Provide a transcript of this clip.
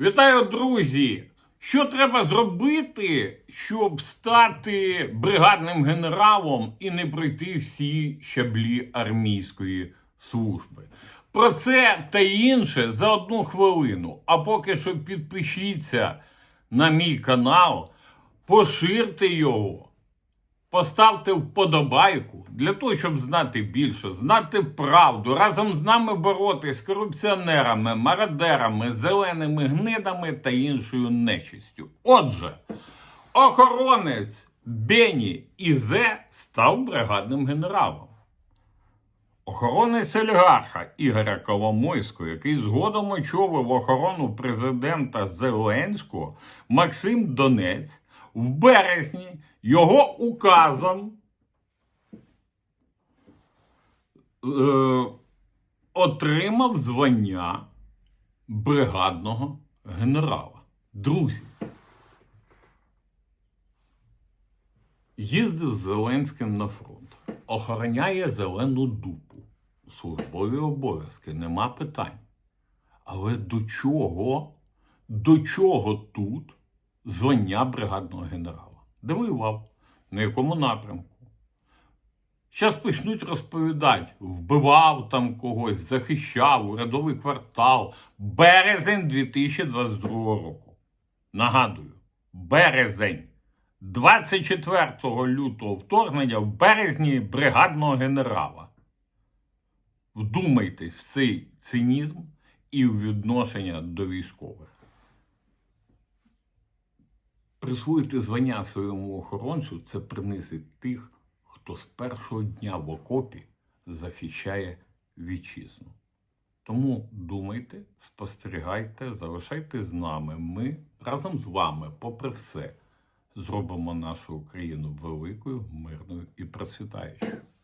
Вітаю, друзі! Що треба зробити, щоб стати бригадним генералом і не пройти всі щаблі армійської служби? Про це та інше за одну хвилину. А поки що підпишіться на мій канал, поширте його. Поставте вподобайку для того, щоб знати більше, знати правду, разом з нами боротись з корупціонерами, мародерами, зеленими гнидами та іншою нечистю. Отже, охоронець Бені Ізе став бригадним генералом. Охоронець олігарха Ігоря Коломойського, який згодом очолив охорону президента Зеленського, Максим Донець, в березні його указом е, отримав звання бригадного генерала. Друзі. Їздив з Зеленським на фронт, охороняє зелену дупу. Службові обов'язки, нема питань. Але до чого, до чого тут звання бригадного генерала? Де воював? На якому напрямку? Зараз почнуть розповідати, вбивав там когось, захищав урядовий квартал. Березень 2022 року. Нагадую, березень. 24 лютого вторгнення в березні бригадного генерала. Вдумайтесь в цей цинізм і в відношення до військових. Присвоїти звання своєму охоронцю це принизить тих, хто з першого дня в окопі захищає вітчизну. Тому думайте, спостерігайте, залишайте з нами. Ми разом з вами, попри все, зробимо нашу Україну великою, мирною і процвітаючою.